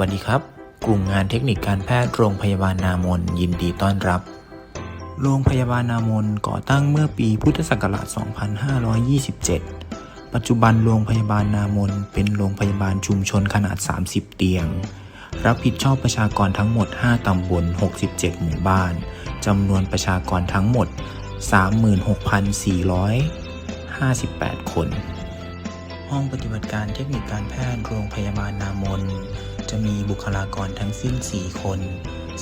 วัสดีครับ กลุ่มงานเทคนิคการแพทย์โรงพยาบาลนามนยินดีต้อนรับ โรงพยาบาลนามนก่อตั้งเมื่อปีพุทธศักราช 2527 ปัจจุบันโรงพยาบาลนามนเป็นโรงพยาบาลชุมชนขนาด 30 เตียง รับผิดชอบประชากรทั้งหมด 5 ตำบล 67 หมู่บ้านจำนวนประชากรทั้งหมด 36,458 คน ห้องปฏิบัติการเทคนิคการแพทย์โรงพยาบาลนามน จะมีบุคลากรทั้งสิ้น 4 คน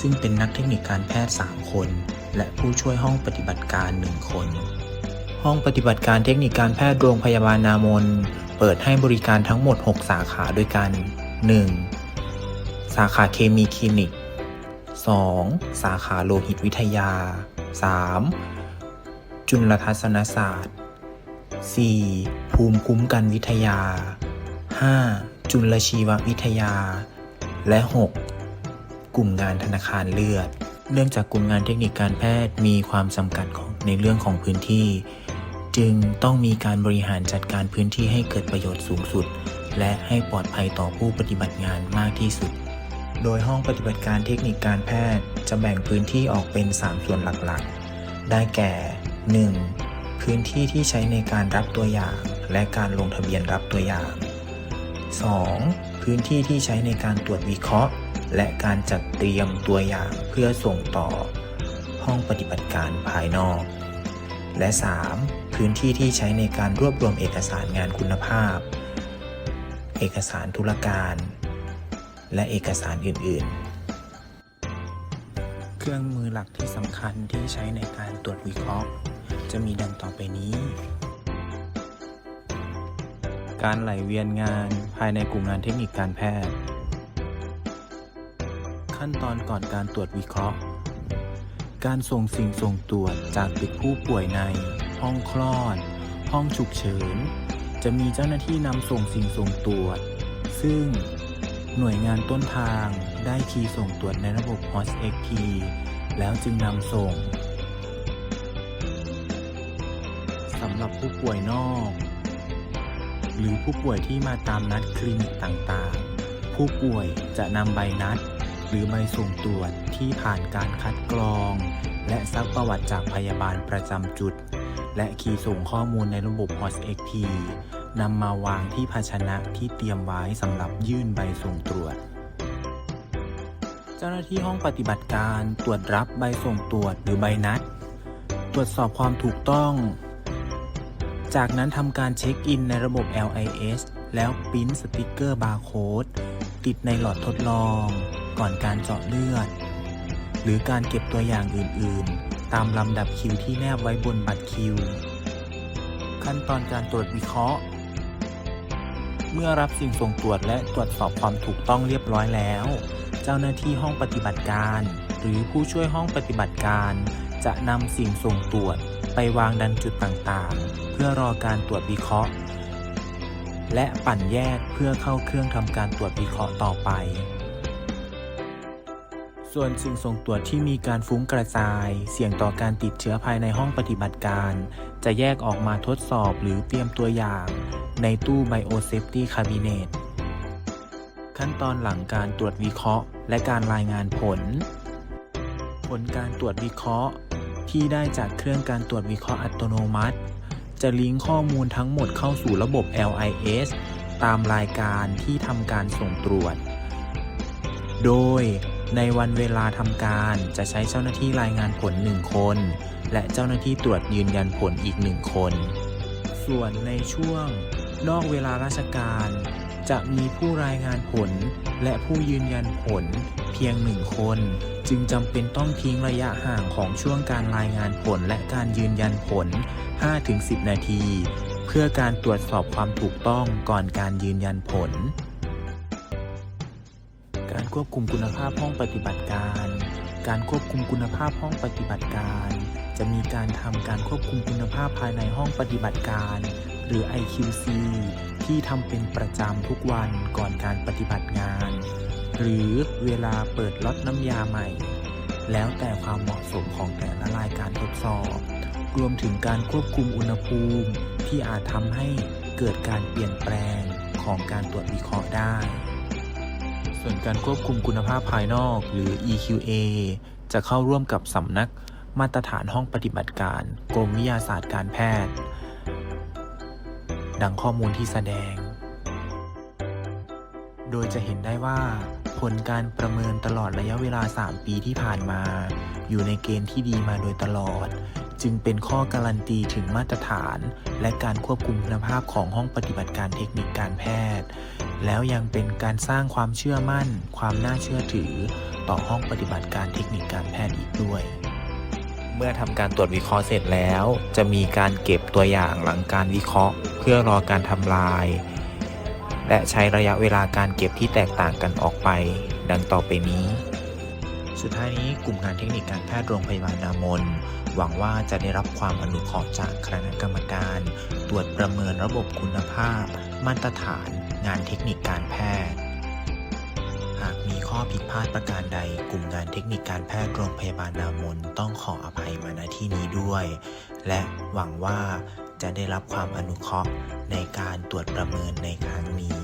ซึ่งเป็นนักเทคนิคการแพทย์ 3 คน และผู้ช่วยห้องปฏิบัติการ 1 คน ห้องปฏิบัติการเทคนิคการแพทย์โรงพยาบาลนามน เปิดให้บริการทั้งหมด 6 สาขาด้วยกัน 1. สาขาเคมีคลินิก 2. สาขาโลหิตวิทยา 3. จุลทรรศนศาสตร์ 4. ภูมิคุ้มกันวิทยา 5. จุลชีววิทยา และ 6. กลุ่มงานธนาคารเลือด เนื่องจากกลุ่มงานเทคนิคการแพทย์มีความจำกัดของในเรื่องของพื้นที่ จึงต้องมีการบริหารจัดการพื้นที่ให้เกิดประโยชน์สูงสุด และให้ปลอดภัยต่อผู้ปฏิบัติงานมากที่สุด โดยห้องปฏิบัติการเทคนิคการแพทย์จะแบ่งพื้นที่ออกเป็น 3 ส่วนหลักๆ ได้แก่ 1. พื้นที่ที่ใช้ในการรับตัวอย่าง และการลงทะเบียนรับตัวอย่าง 2. พื้นที่ที่ใช้ในการตรวจวิเคราะห์ และการจัดเตรียมตัวอย่างเพื่อส่งต่อ ห้องปฏิบัติการภายนอก และ 3. พื้นที่ที่ใช้ในการรวบรวมเอกสารงานคุณภาพ เอกสารธุรการ และเอกสารอื่น ๆ เครื่องมือหลักที่สำคัญที่ใช้ในการตรวจวิเคราะห์ จะมีดังต่อไปนี้ การไหลเวียนงานภายในกลุ่มงานเทคนิคการแพทย์ ขั้นตอนก่อนการตรวจวิเคราะห์ การส่งสิ่งส่งตรวจจากตึกผู้ป่วยใน ห้องคลอด ห้องฉุกเฉิน จะมีเจ้าหน้าที่นำส่งสิ่งส่งตรวจ ซึ่งหน่วยงานต้นทางได้คีย์ส่งตรวจในระบบ HOSXP แล้วจึงนำส่งสำหรับผู้ป่วยนอก หรือผู้ป่วยที่มาตามนัดคลินิกต่างๆ ผู้ป่วยจะนำใบนัด หรือใบส่งตรวจที่ผ่านการคัดกรอง และซักประวัติจากพยาบาลประจำจุด และคีย์ส่งข้อมูลในระบบ HOSXP นำมาวางที่ภาชนะที่เตรียมไว้สำหรับยื่นใบส่งตรวจเจ้าหน้าที่ห้องปฏิบัติการตรวจรับใบส่งตรวจหรือใบนัด ตรวจสอบความถูกต้อง จากนั้นทำการเช็คอินในระบบ LIS แล้วปริ้นสติกเกอร์บาร์โค้ดติดในหลอดทดลอง ก่อนการเจาะเลือด หรือการเก็บตัวอย่างอื่น ๆ ตามลำดับคิวที่แนบไว้บนบัตรคิว ขั้นตอนการตรวจวิเคราะห์ เมื่อรับสิ่งส่งตรวจและตรวจสอบความถูกต้องเรียบร้อยแล้ว เจ้าหน้าที่ห้องปฏิบัติการ หรือผู้ช่วยห้องปฏิบัติการ จะนำสิ่งส่งตรวจ ไปวางดันจุดต่างๆ เพื่อรอการตรวจวิเคราะห์ และปั่นแยกเพื่อเข้าเครื่องทำการตรวจวิเคราะห์ต่อไป ส่วนสิ่งส่งตรวจที่มีการฟุ้งกระจาย เสี่ยงต่อการติดเชื้อภายในห้องปฏิบัติการ จะแยกออกมาทดสอบหรือเตรียมตัวอย่าง ในตู้ Biosafety Cabinet ขั้นตอนหลังการตรวจวิเคราะห์ และการรายงานผล ผลการตรวจวิเคราะห์ ที่ได้จากเครื่องการตรวจวิเคราะห์อัตโนมัติ จะลิงก์ข้อมูลทั้งหมดเข้าสู่ระบบ LIS ตามรายการที่ทำการส่งตรวจ โดยในวันเวลาทำการจะใช้เจ้าหน้าที่รายงานผล 1 คน และเจ้าหน้าที่ตรวจยืนยันผลอีก 1 คน ส่วนในช่วงนอกเวลาราชการ จะมีผู้รายงานผลและผู้ยืนยันผลเพียงหนึ่งคน จึงจำเป็นต้องทิ้งระยะห่างของช่วงการรายงานผลและการยืนยันผล 5-10 นาที เพื่อการตรวจสอบความถูกต้องก่อนการยืนยันผล การควบคุมคุณภาพห้องปฏิบัติการ การควบคุมคุณภาพห้องปฏิบัติการ จะมีการทำการควบคุมคุณภาพภายในห้องปฏิบัติการ หรือ IQC ที่ทำเป็นประจำทุกวันก่อนการปฏิบัติงาน หรือเวลาเปิดล็อตน้ำยาใหม่ แล้วแต่ความเหมาะสมของแต่ละรายการทดสอบ รวมถึงการควบคุมอุณหภูมิที่อาจทำให้เกิดการเปลี่ยนแปลงของการตรวจวิเคราะห์ได้สส่วนการควบคุมคุณภาพภายนอกหรือ EQA จะเข้าร่วมกับสำนักมาตรฐานห้องปฏิบัติการ กรมวิทยาศาสตร์การแพทย์ ดังข้อมูลที่แสดง โดยจะเห็นได้ว่าผลการประเมินตลอดระยะเวลา 3 ปีที่ผ่านมา อยู่ในเกณฑ์ที่ดีมาโดยตลอด จึงเป็นข้อการันตีถึงมาตรฐาน และการควบคุมคุณภาพของห้องปฏิบัติการเทคนิคการแพทย์ แล้วยังเป็นการสร้างความเชื่อมั่น ความน่าเชื่อถือ ต่อห้องปฏิบัติการเทคนิคการแพทย์อีกด้วย เมื่อทำการตรวจวิเคราะห์เสร็จแล้ว จะมีการเก็บตัวอย่างหลังการวิเคราะห์ เพื่อรอการทำลาย และใช้ระยะเวลาการเก็บที่แตกต่างกันออกไป ดังต่อไปนี้ สุดท้ายนี้กลุ่มงานเทคนิคการแพทย์โรงพยาบาลนามน หวังว่าจะได้รับความอนุเคราะห์จากคณะกรรมการ ตรวจประเมินระบบคุณภาพ มาตรฐาน งานเทคนิคการแพทย์ ข้อผิดพลาดประการใด กลุ่มงานเทคนิคการแพทย์โรงพยาบาลนามนต้องขออภัยมาณที่นี้ด้วย และหวังว่าจะได้รับความอนุเคราะห์ในการตรวจประเมินในครั้งนี้